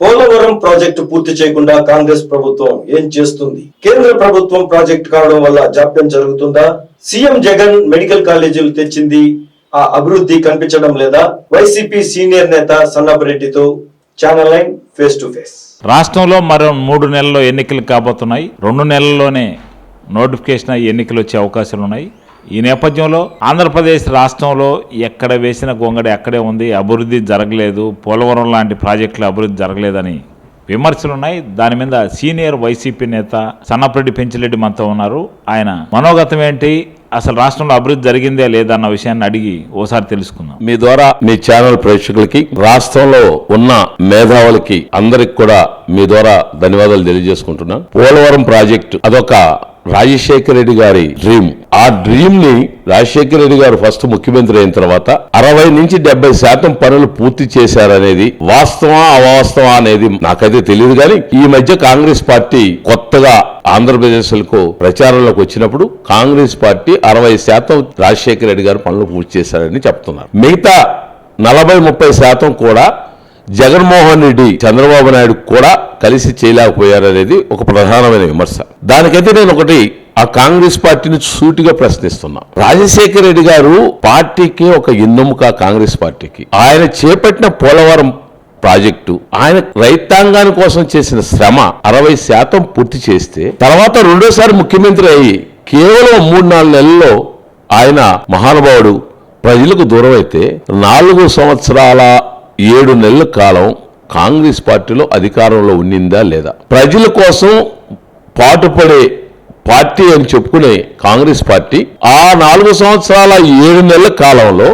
Polavaram project పూర్తి చేయకుండా కాంగ్రెస్ ప్రభుత్వం ఏం చేస్తుంది? కేంద్ర ప్రభుత్వం ప్రాజెక్టు కావడం వల్ల జాప్యం జరుగుతుందా? సీఎం జగన్ మెడికల్ కాలేజీలు తెచ్చింది. ఆ అభివృద్ధి కనిపించడం లేదా? వైసీపీ సీనియర్ నేత సన్నపరెడ్డితో channel line face to face. రాష్ట్రంలో మరో మూడు నెలల్లో ఎన్నికలు కాబోతున్నాయి. రెండు నెలల్లోనే నోటిఫికేషన్ అయ్యి ఎన్నికలు వచ్చే అవకాశాలు ఉన్నాయి ఈ నేపథ్యంలో ఆంధ్రప్రదేశ్ రాష్ట్రంలో ఎక్కడ వేసిన గొంగడి అక్కడే ఉంది అభివృద్ధి జరగలేదు పోలవరం లాంటి ప్రాజెక్టుల అభివృద్ధి జరగలేదని విమర్శలు ఉన్నాయి దాని మీద సీనియర్ వైసీపీ నేత సన్నపరెడ్డి పెంచిరెడ్డి మనతో ఉన్నారు. ఆయన మనోగతం ఏంటి? అసలు రాష్ట్రంలో అభివృద్ధి జరిగిందే లేదా అన్న విషయాన్ని అడిగి ఓసారి తెలుసుకుందాం. మీ ద్వారా మీ ఛానల్ ప్రేక్షకులకి రాష్ట్రంలో ఉన్న మేధావులకి అందరికి కూడా మీ ద్వారా ధన్యవాదాలు తెలియజేసుకుంటున్నాను పోలవరం ప్రాజెక్టు అదొక రాజశేఖర రెడ్డి గారి డ్రీమ్ ఆ డ్రీమ్ని రాజశేఖర రెడ్డి గారు ఫస్ట్ ముఖ్యమంత్రి అయిన తర్వాత అరవై నుంచి డెబ్బై శాతం పనులు పూర్తి చేశారనేది వాస్తవా అవాస్తవా అనేది నాకైతే తెలియదు కానీ ఈ మధ్య కాంగ్రెస్ పార్టీ కొత్తగా ఆంధ్రప్రదేశ్లకు ప్రచారంలోకి వచ్చినప్పుడు కాంగ్రెస్ పార్టీ అరవై శాతం రాజశేఖర రెడ్డి గారు పనులు పూర్తి చేశారని చెప్తున్నారు. మిగతా నలభై ముప్పై శాతం కూడా జగన్మోహన్ రెడ్డి చంద్రబాబు నాయుడు కూడా కలిసి చేయలేకపోయారనేది ఒక ప్రధానమైన విమర్శ. దానికైతే నేను ఒకటి ఆ కాంగ్రెస్ పార్టీని సూటిగా ప్రశ్నిస్తున్నా. రాజశేఖర రెడ్డి గారు పార్టీకి ఒక ఎన్నుముక కాంగ్రెస్ పార్టీకి. ఆయన చేపట్టిన పోలవరం ప్రాజెక్టు ఆయన రైతాంగాని కోసం చేసిన శ్రమ అరవై శాతం పూర్తి చేస్తే తర్వాత రెండోసారి ముఖ్యమంత్రి అయ్యి కేవలం మూడు నాలుగు నెలల్లో ఆయన మహానుభావుడు ప్రజలకు దూరం అయితే నాలుగు సంవత్సరాల ఏడు నెలల కాలం కాంగ్రెస్ పార్టీలో అధికారంలో ఉండిందా లేదా? ప్రజల కోసం పాటుపడే పార్టీ అని చెప్పుకునే కాంగ్రెస్ పార్టీ ఆ నాలుగు సంవత్సరాల ఏడు నెలల కాలంలో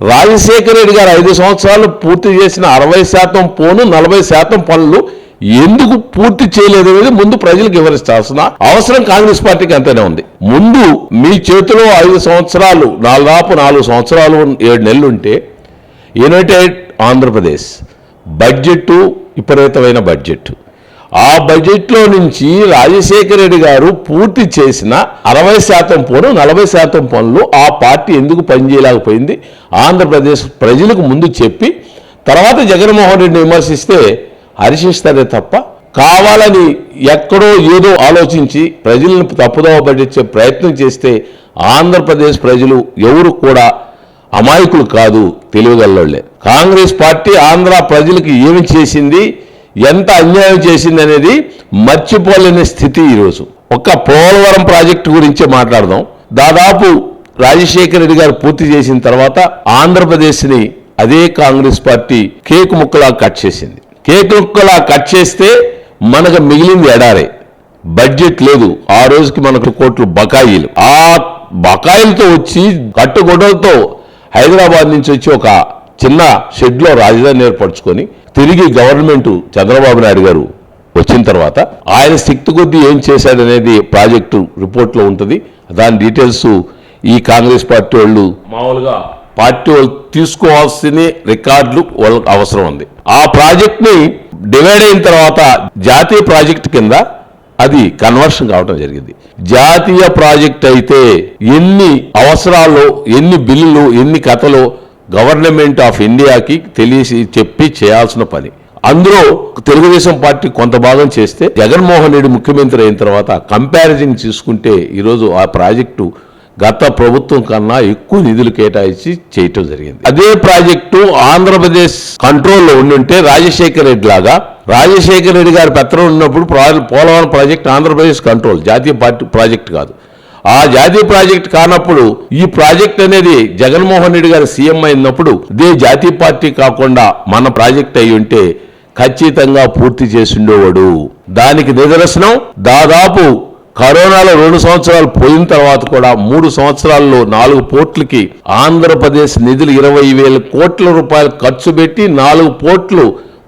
రాజశేఖర రెడ్డి గారు ఐదు సంవత్సరాలు పూర్తి చేసిన అరవై శాతం పోను నలభై శాతం పనులు ఎందుకు పూర్తి చేయలేదు అనేది ముందు ప్రజలకు వివరించాల్సిన అవసరం కాంగ్రెస్ పార్టీకి అంతనే ఉంది. ముందు మీ చేతిలో ఐదు సంవత్సరాలు నాలుగు నాలుగు సంవత్సరాలు ఏడు నెలలు ఉంటే యునైటెడ్ ఆంధ్రప్రదేశ్. బడ్జెట్ విపరీతమైన బడ్జెట్ ఆ బడ్జెట్లో నుంచి రాజశేఖర రెడ్డి గారు పూర్తి చేసిన అరవై శాతం పనులు నలభై శాతం పనులు ఆ పార్టీ ఎందుకు పనిచేయలేకపోయింది? ఆంధ్రప్రదేశ్ ప్రజలకు ముందు చెప్పి తర్వాత జగన్మోహన్ రెడ్డిని విమర్శిస్తే హర్షిస్తారే తప్ప కావాలని ఎక్కడో ఏదో ఆలోచించి ప్రజలను తప్పుదోవ పట్టించే ప్రయత్నం చేస్తే ఆంధ్రప్రదేశ్ ప్రజలు ఎవరు కూడా అమాయకులు కాదు తెలియగలవాళ్ళే కాంగ్రెస్ పార్టీ ఆంధ్ర ప్రజలకు ఏమి చేసింది ఎంత అన్యాయం చేసింది అనేది మర్చిపోలేని స్థితి ఈరోజు. ఒక్క పోలవరం ప్రాజెక్టు గురించే మాట్లాడదాం. దాదాపు రాజశేఖర రెడ్డి గారు పూర్తి చేసిన తర్వాత ఆంధ్రప్రదేశ్ని అదే కాంగ్రెస్ పార్టీ కేక్ ముక్కలా కట్ చేసింది. కేక్ ముక్కలా కట్ చేస్తే మనకు మిగిలింది ఎడారే. బడ్జెట్ లేదు. ఆ రోజుకి మనకు కోట్లు బకాయిలు. ఆ బకాయిలతో వచ్చి కట్టుగొడలతో హైదరాబాద్ నుంచి వచ్చి ఒక చిన్న షెడ్లో రాజధాని ఏర్పరచుకొని తిరిగి గవర్నమెంట్ చంద్రబాబు నాయుడు గారు వచ్చిన తర్వాత ఆయన శక్తి కొద్దీ ఏం చేశాడనేది ప్రాజెక్టు రిపోర్ట్లో ఉంటుంది. దాని డీటెయిల్స్ ఈ కాంగ్రెస్ పార్టీ వాళ్ళు మామూలుగా పార్టీ వాళ్ళు తీసుకోవాల్సిన రికార్డులు వాళ్ళకి అవసరం ఉంది. ఆ ప్రాజెక్ట్ని డివైడ్ అయిన తర్వాత జాతీయ ప్రాజెక్ట్ కింద అది కన్వర్షన్ కావడం జరిగింది. జాతీయ ప్రాజెక్ట్ అయితే ఎన్ని అవసరాలు ఎన్ని బిల్లులు ఎన్ని కథలు గవర్నమెంట్ ఆఫ్ ఇండియాకి తెలిసి చెప్పి చేయాల్సిన పని. అందులో తెలుగుదేశం పార్టీ కొంత భాగం చేస్తే జగన్మోహన్ రెడ్డి ముఖ్యమంత్రి అయిన తర్వాత కంపారిజన్ తీసుకుంటే ఈరోజు ఆ ప్రాజెక్టు గత ప్రభుత్వం కన్నా ఎక్కువ నిధులు కేటాయించి చేయటం జరిగింది. అదే ప్రాజెక్టు ఆంధ్రప్రదేశ్ కంట్రోల్లో ఉండుంటే రాజశేఖర రెడ్డి లాగా రాజశేఖర రెడ్డి గారి పెత్తనం ఉన్నప్పుడు పోలవరం ప్రాజెక్ట్ ఆంధ్రప్రదేశ్ కంట్రోల్ జాతీయ పార్టీ ప్రాజెక్ట్ కాదు. ఆ జాతీయ ప్రాజెక్ట్ కానప్పుడు ఈ ప్రాజెక్ట్ అనేది జగన్మోహన్ రెడ్డి గారు సీఎం అయినప్పుడు ఇదే జాతీయ పార్టీ కాకుండా మన ప్రాజెక్ట్ అయి ఉంటే ఖచ్చితంగా పూర్తి చేసిండేవాడు దానికి నిదర్శనం దాదాపు కరోనాలో రెండు సంవత్సరాలు పోయిన తర్వాత కూడా మూడు సంవత్సరాల్లో నాలుగు పోర్ట్లకి ఆంధ్రప్రదేశ్ నిధులు ఇరవై వేల కోట్ల రూపాయలు ఖర్చు పెట్టి నాలుగు పోర్ట్లు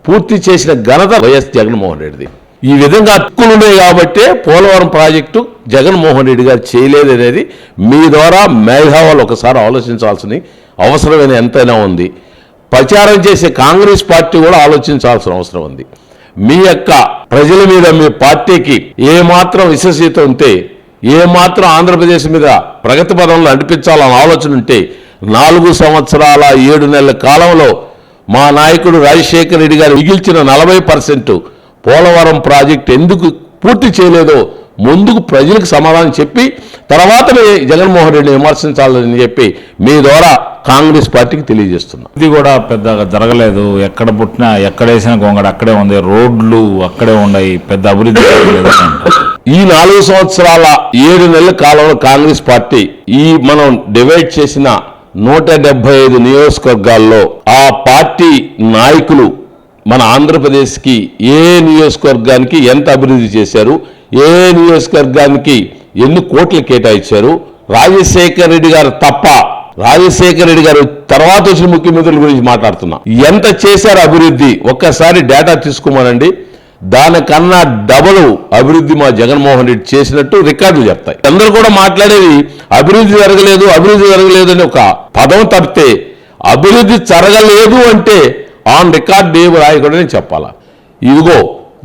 పూర్తి చేసిన ఘనత వైఎస్ జగన్మోహన్ రెడ్డిది. ఈ విధంగా హక్కులు కాబట్టే పోలవరం ప్రాజెక్టు జగన్మోహన్ రెడ్డి గారు చేయలేదనేది మీ ద్వారా మేధావాలు ఒకసారి ఆలోచించాల్సిన అవసరమైన ఎంతైనా ఉంది. ప్రచారం చేసే కాంగ్రెస్ పార్టీ కూడా ఆలోచించాల్సిన అవసరం ఉంది. మీ యొక్క ప్రజల మీద మీ పార్టీకి ఏ మాత్రం విశ్వసీత ఉంటే ఏ మాత్రం ఆంధ్రప్రదేశ్ మీద ప్రగతి పదంలో నడిపించాలన్న ఆలోచన ఉంటే నాలుగు సంవత్సరాల ఏడు నెలల కాలంలో మా నాయకుడు రాజశేఖర రెడ్డి గారు మిగిల్చిన నలభై పర్సెంట్ పోలవరం ప్రాజెక్ట్ ఎందుకు పూర్తి చేయలేదో ముందుకు ప్రజలకు సమాధానం చెప్పి తర్వాతనే జగన్మోహన్ రెడ్డిని విమర్శించాలని చెప్పి మీ ద్వారా కాంగ్రెస్ పార్టీకి తెలియజేస్తున్నా. ఇది కూడా పెద్దగా జరగలేదు. ఎక్కడ పుట్టినా ఎక్కడ వేసిన గొంగడ అక్కడే ఉంది. రోడ్లు అక్కడే ఉన్నాయి. పెద్ద అభివృద్ధి. ఈ నాలుగు సంవత్సరాల ఏడు నెలల కాలంలో కాంగ్రెస్ పార్టీ ఈ మనం డివైడ్ చేసిన నూట డెబ్బై ఐదు నియోజకవర్గాల్లో ఆ పార్టీ నాయకులు మన ఆంధ్రప్రదేశ్కి ఏ నియోజకవర్గానికి ఎంత అభివృద్ధి చేశారు ఏ నియోజకవర్గానికి ఎన్ని కోట్లు కేటాయించారు? రాజశేఖర్ రెడ్డి గారు తప్ప రాజశేఖర్ రెడ్డి గారు తర్వాత వచ్చిన ముఖ్యమంత్రుల గురించి మాట్లాడుతున్నా. ఎంత చేశారు అభివృద్ధి? ఒక్కసారి డేటా తీసుకోమనండి. దానికన్నా డబుల్ అభివృద్ధి మా జగన్మోహన్ రెడ్డి చేసినట్టు రికార్డులు చెప్తాయి. అందరూ కూడా మాట్లాడేది అభివృద్ధి జరగలేదు అభివృద్ధి జరగలేదు అని ఒక పదం తప్పితే అభివృద్ధి జరగలేదు అంటే ఆన్ రికార్డ్ ఏమి రాయకూడదని చెప్పాలా? ఇదిగో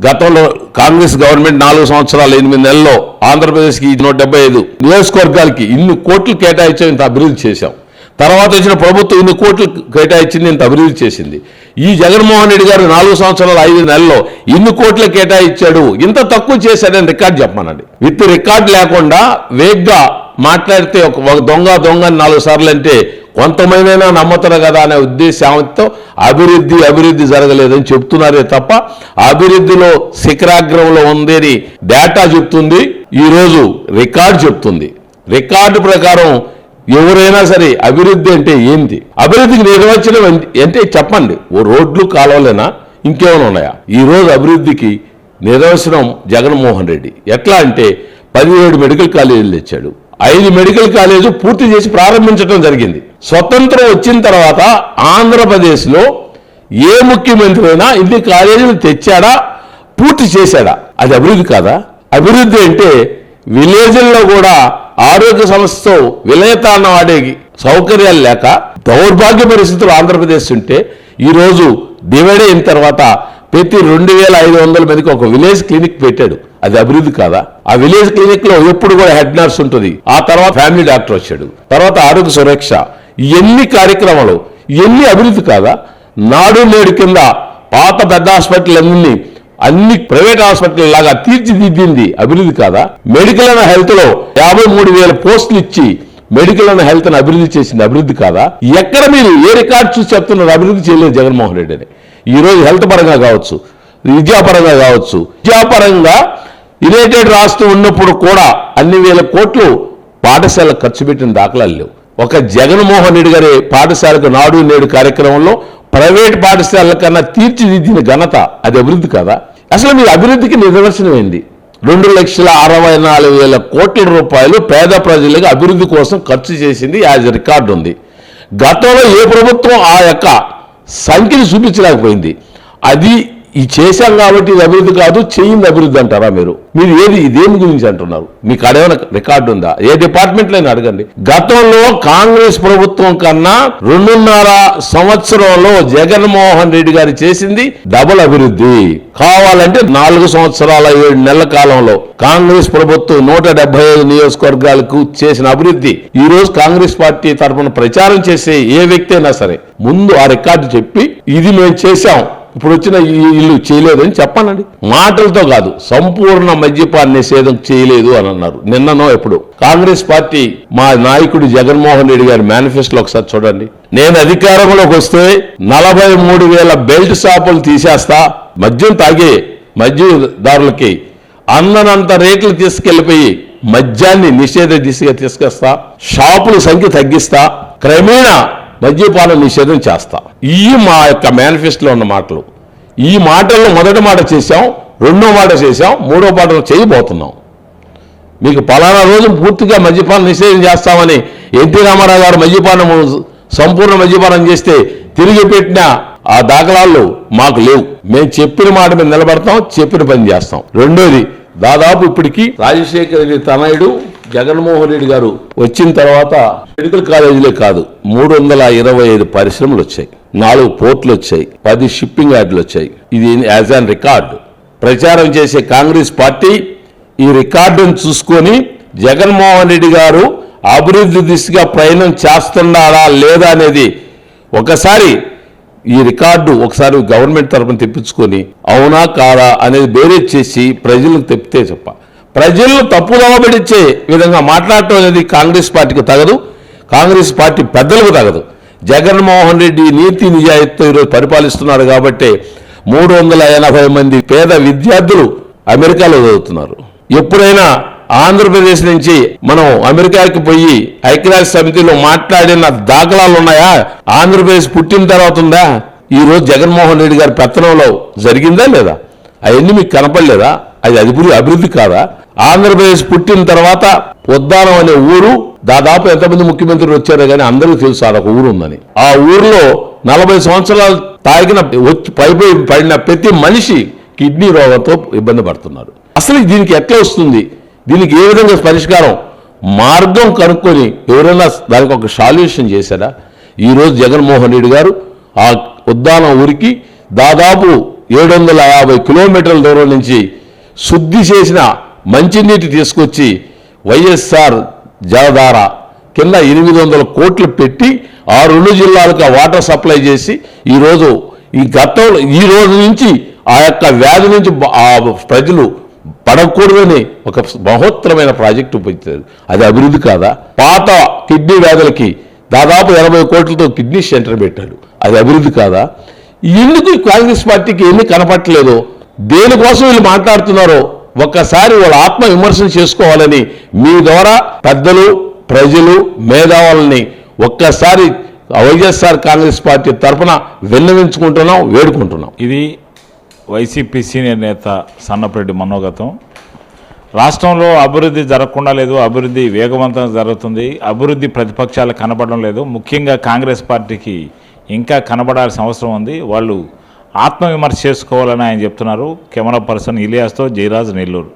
గతంలో కాంగ్రెస్ గవర్నమెంట్ నాలుగు సంవత్సరాలు ఎనిమిది నెలల్లో ఆంధ్రప్రదేశ్కి నూట డెబ్బై ఐదు నియోజకవర్గాలకి ఇన్ని కోట్లు కేటాయించాం ఇంత అభివృద్ధి చేశాం. తర్వాత వచ్చిన ప్రభుత్వం ఇన్ని కోట్లు కేటాయించింది ఇంత అభివృద్ధి చేసింది. ఈ జగన్మోహన్ రెడ్డి గారు నాలుగు సంవత్సరాలు ఐదు నెలల్లో ఇన్ని కోట్లు కేటాయించాడు. ఇంత తక్కువ చేశాడని రికార్డు చెప్పమనండి. విత్ రికార్డు లేకుండా వేగ్గా మాట్లాడితే ఒక ఒక దొంగ దొంగ అని నాలుగు సార్లు అంటే కొంతమందైనా నమ్ముతారు కదా అనే ఉద్దేశంతో అభివృద్ధి అభివృద్ధి జరగలేదని చెప్తున్నారే తప్ప అభివృద్ధిలో శిఖరాగ్రంలో ఉందని డేటా చెప్తుంది ఈరోజు రికార్డు చెప్తుంది. రికార్డు ప్రకారం ఎవరైనా సరే అభివృద్ధి అంటే ఏంది అభివృద్ధికి నిర్వచనం అంటే చెప్పండి ఓ రోడ్లు కాలువలేనా? ఇంకేమైనా ఉన్నాయా? ఈరోజు అభివృద్ధికి నిర్వచనం జగన్మోహన్ రెడ్డి. ఎట్లా అంటే పదిహేడు మెడికల్ కాలేజీలు తెచ్చాడు. ఐదు మెడికల్ కాలేజీలు పూర్తి చేసి ప్రారంభించడం జరిగింది. స్వతంత్రం వచ్చిన తర్వాత ఆంధ్రప్రదేశ్లో ఏ ముఖ్యమంత్రి అయినా ఇన్ని కాలేజీలు తెచ్చాడా పూర్తి చేశాడా? అది అభివృద్ధి కాదా? అభివృద్ధి అంటే విలేజ్ల్లో కూడా ఆరోగ్య సంస్థతో విలయతాన్న వాడే సౌకర్యాలు లేక దౌర్భాగ్య పరిస్థితులు ఆంధ్రప్రదేశ్ ఉంటే ఈరోజు డివైడ్ అయిన తర్వాత ప్రతి రెండు వేల ఐదు వందల మందికి ఒక విలేజ్ క్లినిక్ పెట్టాడు. అది అభివృద్ధి కాదా? ఆ విలేజ్ క్లినిక్లో ఎప్పుడు కూడా హెడ్ నర్స్ ఉంటుంది. ఆ తర్వాత ఫ్యామిలీ డాక్టర్ వచ్చాడు. తర్వాత ఆరోగ్య సురక్ష. ఎన్ని కార్యక్రమాలు ఎన్ని అభివృద్ధి కాదా? నాడు నేడు కింద పాత పెద్ద హాస్పిటల్ అన్ని అన్ని ప్రైవేట్ హాస్పిటల్ లాగా తీర్చిదిద్దింది అభివృద్ధి కాదా? మెడికల్ అండ్ హెల్త్లో యాభై మూడు వేల పోస్టులు ఇచ్చి మెడికల్ అండ్ హెల్త్ అభివృద్ధి చేసింది అభివృద్ధి కాదా? ఎక్కడ మీరు ఏ రికార్డ్ చూసి చెప్తున్నారు అభివృద్ధి చేయలేదు జగన్మోహన్ రెడ్డి అని ఈరోజు హెల్త్ పరంగా కావచ్చు విద్యాపరంగా కావచ్చు విద్యాపరంగా యునైటెడ్ రాష్ట్రం ఉన్నప్పుడు కూడా అన్ని వేల కోట్లు పాఠశాల ఖర్చు పెట్టిన దాఖలాలు లేవు. ఒక జగన్మోహన్ రెడ్డి గారి పాఠశాలకు నాడు నేడు కార్యక్రమంలో ప్రైవేట్ పాఠశాలల కన్నా తీర్చిదిద్దిన ఘనత అది అభివృద్ధి కాదా? అసలు మీ అభివృద్ధికి నిదర్శనమైంది రెండు లక్షల అరవై నాలుగు వేల కోట్ల రూపాయలు పేద ప్రజలకు అభివృద్ధి కోసం ఖర్చు చేసింది యాజ్ రికార్డు ఉంది. గతంలో ఏ ప్రభుత్వం ఆ యొక్క సంఖ్యను చూపించలేకపోయింది. అది ఈ చేశాం కాబట్టి ఇది అభివృద్ధి కాదు చేయింది అభివృద్ధి అంటారా మీరు? మీరు ఏది దేని గురించి అంటున్నారు? మీకు అడేమైనా రికార్డు ఉందా? ఏ డిపార్ట్మెంట్ అయినా అడగండి. గతంలో కాంగ్రెస్ ప్రభుత్వం కన్నా రెండున్నర సంవత్సరంలో జగన్మోహన్ రెడ్డి గారు చేసింది డబుల్ అభివృద్ధి. కావాలంటే నాలుగు సంవత్సరాల ఏడు నెలల కాలంలో కాంగ్రెస్ ప్రభుత్వం నూట డెబ్బై ఐదు నియోజకవర్గాలకు చేసిన అభివృద్ధి. ఈ రోజు కాంగ్రెస్ పార్టీ తరఫున ప్రచారం చేసే ఏ వ్యక్తి అయినా సరే ముందు ఆ రికార్డు చెప్పి ఇది మేము చేశాం. ఇప్పుడు వచ్చిన ఈ ఇల్లు చేయలేదని చెప్పానండి. మాటలతో కాదు సంపూర్ణ మద్యపాన నిషేధం చేయలేదు అని అన్నారు. నిన్ననో ఎప్పుడు. కాంగ్రెస్ పార్టీ మా నాయకుడు జగన్మోహన్ రెడ్డి గారి మేనిఫెస్టోలో ఒకసారి చూడండి. నేను అధికారంలోకి వస్తే నలభై మూడు వేల బెల్ట్ షాపులు తీసేస్తా మద్యం తాగే మద్యదారులకి అన్ననంత రేట్లు తీసుకెళ్ళిపోయి మద్యాన్ని నిషేధ దిశగా తీసుకొస్తా షాపుల సంఖ్య తగ్గిస్తా క్రమేణా మద్యపాన నిషేధం చేస్తా. ఈ మా యొక్క మేనిఫెస్టోలో ఉన్న మాటలు. ఈ మాటల్లో మొదటి మాట చేశాం రెండో మాట చేశాం మూడో మాట చేయబోతున్నాం. మీకు పలానా రోజు పూర్తిగా మద్యపానం నిషేధం చేస్తామని ఎన్టీ రామారావు గారు మద్యపానం సంపూర్ణ మద్యపానం చేస్తే తిరిగి పెట్టిన ఆ దాఖలాలు మాకు లేవు. మేము చెప్పిన మాట మీద నిలబడతాం చెప్పిన పని చేస్తాం. రెండోది దాదాపు ఇప్పటికి రాజశేఖర్ రెడ్డి తనయుడు జగన్మోహన్ రెడ్డి గారు వచ్చిన తర్వాత మెడికల్ కాలేజీలే కాదు మూడు వందల ఇరవై ఐదు పరిశ్రమలు వచ్చాయి. నాలుగు పోర్ట్లు వచ్చాయి పది షిప్పింగ్ యార్డులు వచ్చాయి. ఇది యాజ్ అన్ రికార్డు. ప్రచారం చేసే కాంగ్రెస్ పార్టీ ఈ రికార్డును చూసుకొని జగన్మోహన్ రెడ్డి గారు అభివృద్ధి దిశగా ప్రయాణం చేస్తున్నారా లేదా అనేది ఒకసారి ఈ రికార్డు ఒకసారి గవర్నమెంట్ తరపున తెప్పించుకొని అవునా కాదా అనేది బేరేజ్ చేసి ప్రజలకు తెప్పితే చెప్ప. ప్రజలను తప్పుదోవ పడిచ్చే విధంగా మాట్లాడటం అనేది కాంగ్రెస్ పార్టీకి తగదు. కాంగ్రెస్ పార్టీ పెద్దలకు తగదు. జగన్మోహన్ రెడ్డి నీతి నిజాయితీతో ఈరోజు పరిపాలిస్తున్నారు కాబట్టి మూడు వందల ఎనభై మంది పేద విద్యార్థులు అమెరికాలో చదువుతున్నారు. ఎప్పుడైనా ఆంధ్రప్రదేశ్ నుంచి మనం అమెరికాకి పోయి ఐక్యరాజ్య సమితిలో మాట్లాడిన దాఖలాలు ఉన్నాయా? ఆంధ్రప్రదేశ్ పుట్టిన తర్వాత ఉందా? ఈరోజు జగన్మోహన్ రెడ్డి గారి పెత్తనంలో జరిగిందా లేదా? అవన్నీ మీకు కనపడలేదా? అది అభివృద్ధి అభివృద్ధి కాదా? ఆంధ్రప్రదేశ్ పుట్టిన తర్వాత ఉద్దానం అనే ఊరు దాదాపు ఎంతమంది ముఖ్యమంత్రులు వచ్చారో కానీ అందరికీ తెలుసు అదొక ఒక ఊరు ఉందని. ఆ ఊర్లో నలభై సంవత్సరాలు తాగిన పైపై పడిన ప్రతి మనిషి కిడ్నీ రోగంతో ఇబ్బంది పడుతున్నారు. అసలు దీనికి ఎట్లా వస్తుంది? దీనికి ఏ విధంగా పరిష్కారం? మార్గం కనుక్కొని ఎవరైనా దానికి ఒక సాల్యూషన్ చేశారా? ఈరోజు జగన్మోహన్ రెడ్డి గారు ఆ ఉద్దానం ఊరికి దాదాపు ఏడు వందల యాభై కిలోమీటర్ల దూరం నుంచి శుద్ధి చేసిన మంచినీటి తీసుకొచ్చి వైఎస్ఆర్ జలధార కింద ఎనిమిది వందల కోట్లు పెట్టి ఆ రెండు జిల్లాలకు ఆ వాటర్ సప్లై చేసి ఈరోజు ఈ గతంలో ఈ రోజు నుంచి ఆ యొక్క వ్యాధి నుంచి ఆ ప్రజలు పడకూడదని ఒక మహోత్తరమైన ప్రాజెక్టు పెట్టారు అది అభివృద్ధి కాదా? పాత కిడ్నీ వ్యాధులకి దాదాపు ఎనభై కోట్లతో కిడ్నీ సెంటర్ పెట్టాడు అది అభివృద్ధి కాదా? ఎందుకు కాంగ్రెస్ పార్టీకి ఎన్ని కనపట్టలేదో దేనికోసం వీళ్ళు మాట్లాడుతున్నారో ఒక్కసారి వాళ్ళ ఆత్మ విమర్శన చేసుకోవాలని మీ ద్వారా పెద్దలు ప్రజలు మేధావులని ఒక్కసారి వైఎస్ఆర్ కాంగ్రెస్ పార్టీ తరఫున విన్నవించుకుంటున్నాం వేడుకుంటున్నాం. ఇది వైసీపీ సీనియర్ నేత సన్నపరెడ్డి మనోగతం. రాష్ట్రంలో అభివృద్ధి జరగకుండా లేదు అభివృద్ధి వేగవంతంగా జరుగుతుంది అభివృద్ధి ప్రతిపక్షాలు కనబడడం లేదు. ముఖ్యంగా కాంగ్రెస్ పార్టీకి ఇంకా కనబడాల్సిన అవసరం ఉంది. వాళ్ళు ఆత్మవిమర్శ చేసుకోవాలని ఆయన చెప్తున్నారు. కెమెరా పర్సన్ ఇలియాస్తో జయరాజ్ నెల్లూరు.